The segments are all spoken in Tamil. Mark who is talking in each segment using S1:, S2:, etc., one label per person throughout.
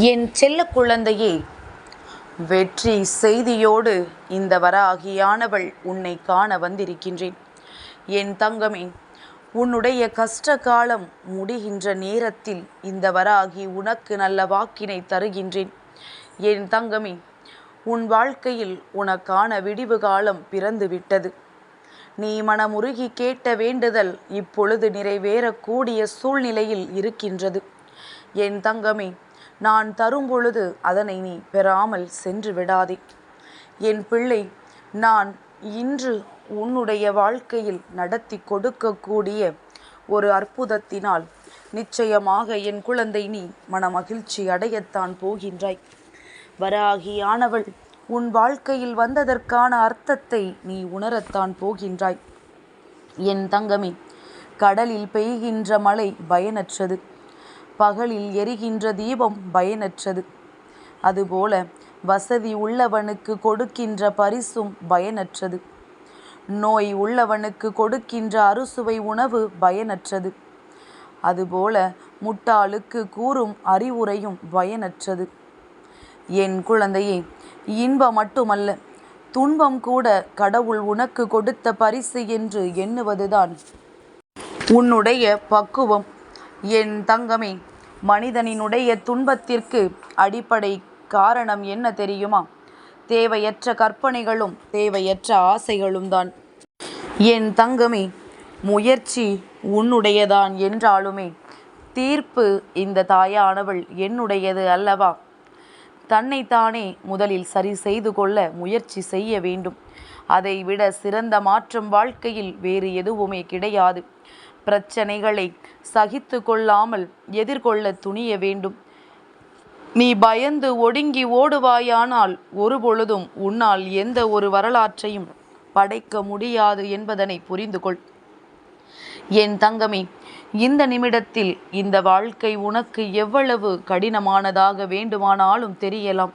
S1: என் செல்ல குழந்தையே வெற்றி செய்தியோடு இந்த வராகியானவள் உன்னை காண வந்திருக்கின்றேன். என் தங்கமே உன்னுடைய கஷ்ட காலம் முடிகின்ற நேரத்தில் இந்த வராகி உனக்கு நல்ல வாக்கினை தருகின்றேன். என் தங்கமே உன் வாழ்க்கையில் உனக்கான விடிவு காலம் பிறந்து விட்டது நீ மனமுருகி கேட்ட வேண்டுதல் இப்பொழுது நிறைவேறக்கூடிய சூழ்நிலையில் இருக்கின்றது. என் தங்கமே நான் தரும்பொழுது அதனை நீ பெறாமல் சென்று விடாதே. என் பிள்ளை நான் இன்று உன்னுடைய வாழ்க்கையில் நடத்தி கொடுக்கக்கூடிய ஒரு அற்புதத்தினால் நிச்சயமாக என் குழந்தை நீ மனமகிழ்ச்சி அடையத்தான் போகின்றாய். வராகியானவள் உன் வாழ்க்கையில் வந்ததற்கான அர்த்தத்தை நீ உணரத்தான் போகின்றாய். என் தங்கமே கடலில் பெய்கின்ற மழை பயனற்றது. பகலில் எரிகின்ற தீபம் பயனற்றது. அதுபோல வசதி உள்ளவனுக்கு கொடுக்கின்ற பரிசும் பயனற்றது. நோய் உள்ளவனுக்கு கொடுக்கின்ற அறுசுவை உணவு பயனற்றது. அதுபோல முட்டாளுக்கு கூறும் அறிவுரையும் பயனற்றது. என் குழந்தையே இன்பம் மட்டுமல்ல துன்பம் கூட கடவுள் உனக்கு கொடுத்த பரிசு என்று எண்ணுவதுதான். உன்னுடைய பக்குவம் என் தங்கமே மனிதனினுடைய துன்பத்திற்கு அடிப்படை காரணம் என்ன தெரியுமா? தேவையற்ற கற்பனைகளும் தேவையற்ற ஆசைகளும் தான் என் தங்கமே முயற்சி உன்னுடையதான் என்றாலுமே தீர்ப்பு இந்த தாயானவள் என்னுடையது அல்லவா? தன்னைத்தானே முதலில் சரி செய்து கொள்ள முயற்சி செய்ய வேண்டும். அதை விட சிறந்த மாற்றம் வாழ்க்கையில் வேறு எதுவுமே கிடையாது. பிரச்சனைகளை சகித்து கொள்ளாமல் எதிர்கொள்ள துணிய வேண்டும். நீ பயந்து ஒடுங்கி ஓடுவாயானால் ஒருபொழுதும் உன்னால் எந்த ஒரு வரலாற்றையும் படைக்க முடியாது என்பதனை புரிந்து கொள். என் தங்கமே இந்த நிமிடத்தில் இந்த வாழ்க்கை உனக்கு எவ்வளவு கடினமானதாக வேண்டுமானாலும் தெரியலாம்.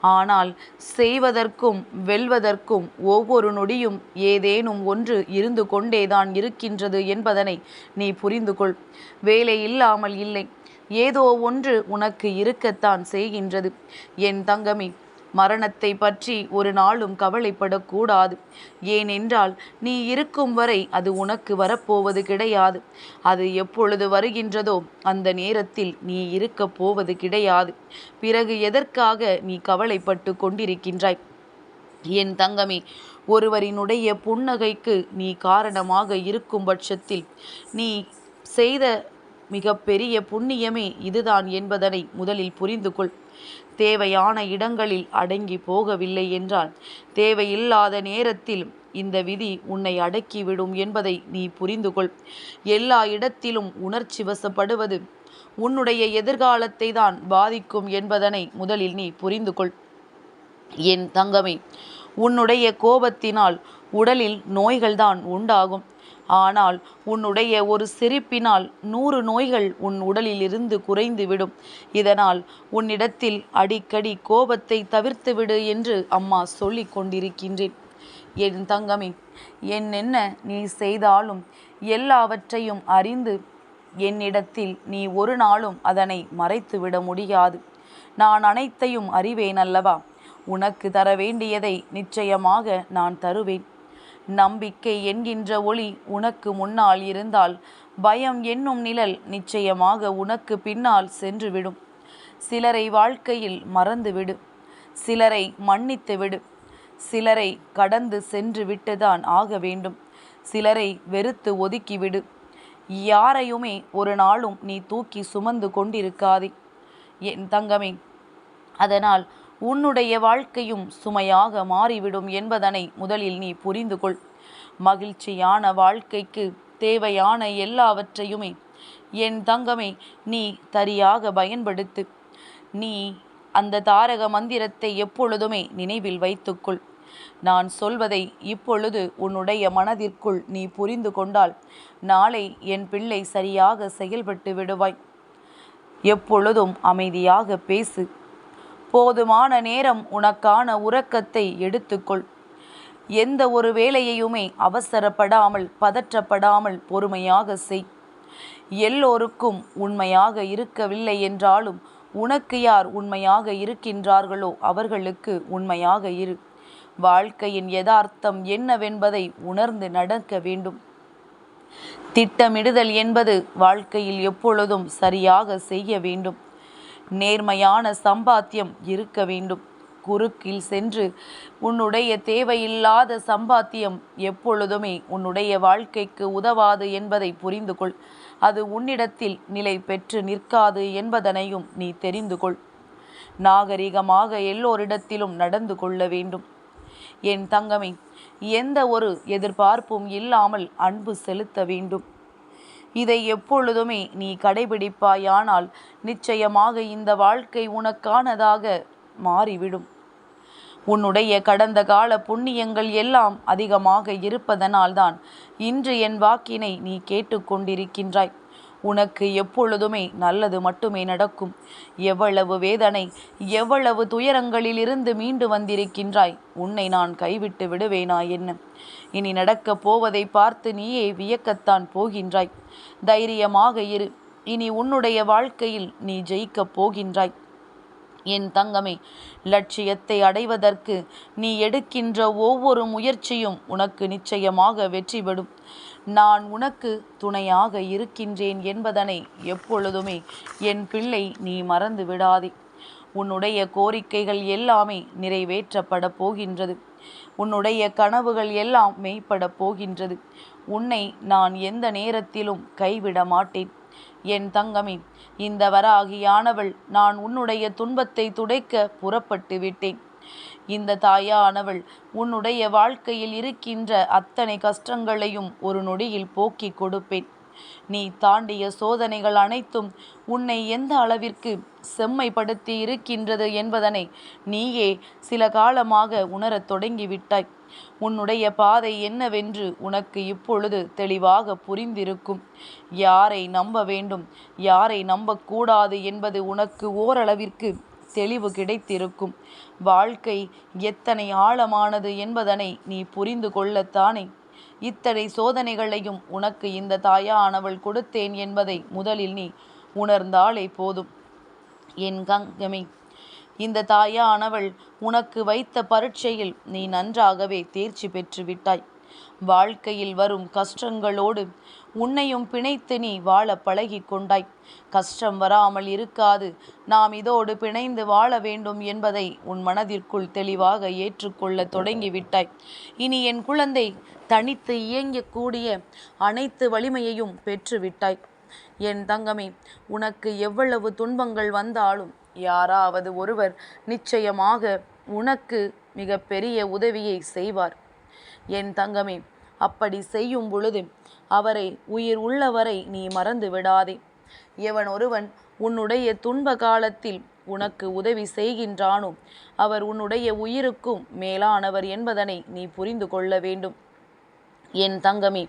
S1: ஆனால் செய்வதற்கும் வெல்வதற்கும் ஒவ்வொரு நொடியும் ஏதேனும் ஒன்று இருந்து கொண்டேதான் இருக்கின்றது என்பதனை நீ புரிந்து கொள் வேலை இல்லாமல் இல்லை. ஏதோ ஒன்று உனக்கு இருக்கத்தான் செய்கின்றது. என் தங்கமே மரணத்தை பற்றி ஒரு நாளும் கவலைப்படக்கூடாது. ஏனென்றால் நீ இருக்கும் வரை அது உனக்கு வரப்போவது கிடையாது. அது எப்பொழுது வருகின்றதோ அந்த நேரத்தில் நீ இருக்கப் போவது கிடையாது. பிறகு எதற்காக நீ கவலைப்பட்டு கொண்டிருக்கின்றாய்? என் தங்கமே ஒருவரினுடைய புன்னகைக்கு நீ காரணமாக இருக்கும் பட்சத்தில் நீ செய்த மிகப்பெரிய புண்ணியமே இதுதான் என்பதனை முதலில் புரிந்து கொள் தேவையான இடங்களில் அடங்கி போகவில்லை என்றால் தேவையில்லாத நேரத்தில் இந்த விதி உன்னை அடக்கிவிடும் என்பதை நீ புரிந்து கொள் எல்லா இடத்திலும் உணர்ச்சி வசப்படுவது உன்னுடைய எதிர்காலத்தை தான் பாதிக்கும் என்பதனை முதலில் நீ புரிந்து கொள் என் தங்கமே உன்னுடைய கோபத்தினால் உடலில் நோய்கள்தான் உண்டாகும். ஆனால் உன்னுடைய ஒரு சிரிப்பினால் நூறு நோய்கள் உன் உடலிலிருந்து குறைந்துவிடும். இதனால் உன்னிடத்தில் அடிக்கடி கோபத்தை தவிர்த்துவிடு என்று அம்மா சொல்லி கொண்டிருக்கின்றேன். என் தங்கமே என்னென்ன நீ செய்தாலும் எல்லாவற்றையும் அறிந்து என்னிடத்தில் நீ ஒரு நாளும் அதனை மறைத்துவிட முடியாது. நான் அனைத்தையும் அறிவேன் அல்லவா? உனக்கு தர வேண்டியதை நிச்சயமாக நான் தருவேன். நம்பிக்கை என்கின்ற ஒளி உனக்கு முன்னால் இருந்தால் பயம் என்னும் நிழல் நிச்சயமாக உனக்கு பின்னால் சென்றுவிடும். சிலரை வாழ்க்கையில் மறந்துவிடு. சிலரை மன்னித்து விடு. சிலரை கடந்து சென்று விட்டுதான் ஆக வேண்டும். சிலரை வெறுத்து ஒதுக்கிவிடு. யாரையுமே ஒரு நாளும் நீ தூக்கி சுமந்து கொண்டிருக்காதே. என் தங்கமே அதனால் உன்னுடைய வாழ்க்கையும் சுமையாக மாறிவிடும் என்பதனை முதலில் நீ புரிந்து கொள் மகிழ்ச்சியான வாழ்க்கைக்கு தேவையான எல்லாவற்றையுமே என் தங்கமே நீ சரியாக பயன்படுத்து. நீ அந்த தாரக மந்திரத்தை எப்பொழுதுமே நினைவில் வைத்துக்கொள். நான் சொல்வதை இப்பொழுது உன்னுடைய மனதிற்குள் நீ புரிந்து கொண்டால் நாளை என் பிள்ளை சரியாக செயல்பட்டு விடுவாய். எப்பொழுதும் அமைதியாக பேசு. போதுமான நேரம் உனக்கான உறக்கத்தை எடுத்துக்கொள். எந்த ஒரு வேலையையுமே அவசரப்படாமல் பதற்றப்படாமல் பொறுமையாக செய். எல்லோருக்கும் உண்மையாக இருக்கவில்லை என்றாலும் உனக்கு யார் உண்மையாக இருக்கின்றார்களோ அவர்களுக்கு உண்மையாக இரு. வாழ்க்கையின் யதார்த்தம் என்னவென்பதை உணர்ந்து நடக்க வேண்டும். திட்டமிடுதல் என்பது வாழ்க்கையில் எப்பொழுதும் சரியாக செய்ய வேண்டும். நேர்மையான சம்பாத்தியம் இருக்க வேண்டும். குறுக்கில் சென்று உன்னுடைய தேவையில்லாத சம்பாத்தியம் எப்பொழுதுமே உன்னுடைய வாழ்க்கைக்கு உதவாது என்பதை புரிந்து கொள். அது உன்னிடத்தில் நிலை பெற்று நிற்காது என்பதனையும் நீ தெரிந்து கொள். நாகரிகமாக எல்லோரிடத்திலும் நடந்து கொள்ள வேண்டும். என் தங்கமே எந்த ஒரு எதிர்பார்ப்பும் இல்லாமல் அன்பு செலுத்த வேண்டும். இதை எப்பொழுதுமே நீ கடைபிடிப்பாயானால் நிச்சயமாக இந்த வாழ்க்கை உனக்கானதாக மாறிவிடும். உன்னுடைய கடந்த கால புண்ணியங்கள் எல்லாம் அதிகமாக இருப்பதனால்தான் இன்று என் வாக்கினை நீ கேட்டுக்கொண்டிருக்கின்றாய். உனக்கு எப்பொழுதுமே நல்லது மட்டுமே நடக்கும். எவ்வளவு வேதனை எவ்வளவு துயரங்களிலிருந்து மீண்டு வந்திருக்கின்றாய் உன்னை நான் கைவிட்டு விடுவேனா என்ன? இனி நடக்கப் போவதை பார்த்து நீயே வியக்கத்தான் போகின்றாய். தைரியமாக இரு. இனி உன்னுடைய வாழ்க்கையில் நீ ஜெயிக்கப் போகின்றாய். என் தங்கமே லட்சியத்தை அடைவதற்கு நீ எடுக்கின்ற ஒவ்வொரு முயற்சியும் உனக்கு நிச்சயமாக வெற்றி பெறும் நான் உனக்கு துணையாக இருக்கின்றேன் என்பதனை எப்பொழுதுமே என் பிள்ளை நீ மறந்து விடாதே உன்னுடைய கோரிக்கைகள் எல்லாமே நிறைவேற்றப்பட போகின்றது. உன்னுடைய கனவுகள் எல்லாம் மெய்ப்பட போகின்றது. உன்னை நான் எந்த நேரத்திலும் கைவிட மாட்டேன். என் தங்கமே இந்த வராகியானவள் நான் உன்னுடைய துன்பத்தை துடைக்க புறப்பட்டு விட்டேன். இந்த தாயானவள் உன்னுடைய வாழ்க்கையில் இருக்கின்ற அத்தனை கஷ்டங்களையும் ஒரு நொடியில் போக்கிக் கொடுப்பேன். நீ தாண்டிய சோதனைகள் அனைத்தும் உன்னை எந்த அளவிற்கு செம்மைப்படுத்தி இருக்கின்றது என்பதனை நீயே சில காலமாக உணரத் தொடங்கிவிட்டாய். உன்னுடைய பாதை என்னவென்று உனக்கு இப்பொழுது தெளிவாக புரிந்திருக்கும். யாரை நம்ப வேண்டும் யாரை நம்பக்கூடாது என்பது உனக்கு ஓரளவிற்கு தெளிவு கிடைத்திருக்கும். வாழ்க்கை எத்தனை ஆழமானது என்பதனை நீ புரிந்து கொள்ளத்தானே. இத்தனை சோதனைகளையும் உனக்கு இந்த தாயானவள் கொடுத்தேன் என்பதை முதலில் நீ உணர்ந்தாலே போதும். என் கங்கமே இந்த தாயானவள் உனக்கு வைத்த பரீட்சையில் நீ நன்றாகவே தேர்ச்சி பெற்று விட்டாய். வாழ்க்கையில் வரும் கஷ்டங்களோடு உன்னையும் பிணைத்து நீ வாழ பழகி கொண்டாய். கஷ்டம் வராமல் இருக்காது நாம் இதோடு பிணைந்து வாழ வேண்டும் என்பதை உன் மனதிற்குள் தெளிவாக ஏற்றுக்கொள்ள தொடங்கிவிட்டாய் இனி என் குழந்தை தனித்து இயங்கக்கூடிய அனைத்து வலிமையையும் பெற்றுவிட்டாய். என் தங்கமே உனக்கு எவ்வளவு துன்பங்கள் வந்தாலும் யாராவது ஒருவர் நிச்சயமாக உனக்கு மிக பெரிய உதவியை செய்வார். என் தங்கமே அப்படி செய்யும் பொழுது அவரை உயிர் உள்ளவரை நீ மறந்து விடாதே. எவன் ஒருவன் உன்னுடைய துன்ப காலத்தில் உனக்கு உதவி செய்கின்றானோ அவர் உன்னுடைய உயிருக்கும் மேலானவர் என்பதனை நீ புரிந்து கொள்ள வேண்டும். என் தங்கமே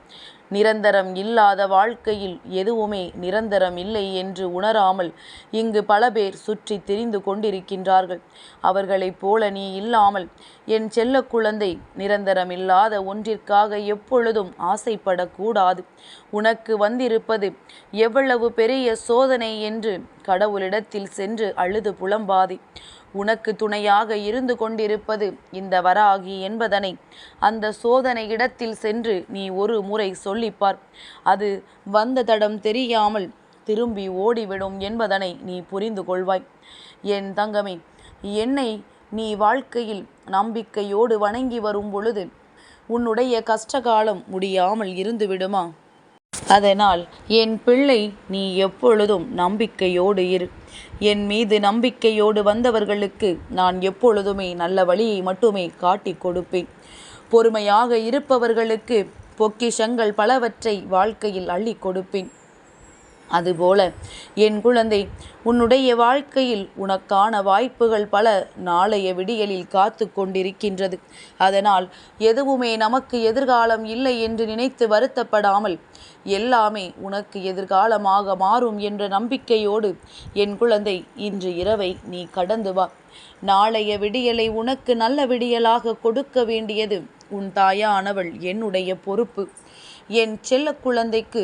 S1: நிரந்தரம் இல்லாத வாழ்க்கையில் எதுவுமே நிரந்தரம் இல்லை என்று உணராமல் இங்கு பல பேர் சுற்றி திரிந்து கொண்டிருக்கின்றார்கள். அவர்களைப் போல நீ இல்லாமல் என் செல்ல குழந்தை நிரந்தரம் இல்லாத ஒன்றிற்காக எப்பொழுதும் ஆசைப்படக்கூடாது. உனக்கு வந்திருப்பது எவ்வளவு பெரிய சோதனை என்று கடவுளிடத்தில் சென்று அழுது புலம்பாதே. உனக்கு துணையாக இருந்து கொண்டிருப்பது இந்த வராகி என்பதனை அந்த சோதனை இடத்தில் சென்று நீ ஒரு முறை சொல்லிப்பார். அது வந்த தடம் தெரியாமல் திரும்பி ஓடிவிடும் என்பதனை நீ புரிந்து கொள்வாய். என் தங்கமே என்னை நீ வாழ்க்கையில் நம்பிக்கையோடு வணங்கி வரும் பொழுது உன்னுடைய கஷ்டகாலம் முடியாமல் இருந்து விடுமா அதனால் என் பிள்ளை நீ எப்பொழுதும் நம்பிக்கையோடு இரு. என் மீது நம்பிக்கையோடு வந்தவர்களுக்கு நான் எப்பொழுதுமே நல்ல வழியை மட்டுமே காட்டிக் கொடுப்பேன். பொறுமையாக இருப்பவர்களுக்கு பொக்கிஷங்கள் பலவற்றை வாழ்க்கையில் அள்ளி கொடுப்பேன். அதுபோல என் குழந்தை உன்னுடைய வாழ்க்கையில் உனக்கான வாய்ப்புகள் பல நாளைய விடியலில் காத்து கொண்டிருக்கின்றது. அதனால் எதுவுமே நமக்கு எதிர்காலம் இல்லை என்று நினைத்து வருத்தப்படாமல் எல்லாமே உனக்கு எதிர்காலமாக மாறும் என்ற நம்பிக்கையோடு என் குழந்தை இன்று இரவை நீ கடந்து வா. நாளைய விடியலை உனக்கு நல்ல விடியலாக கொடுக்க வேண்டியது உன் தாயானவள் என்னுடைய பொறுப்பு. என் செல்ல குழந்தைக்கு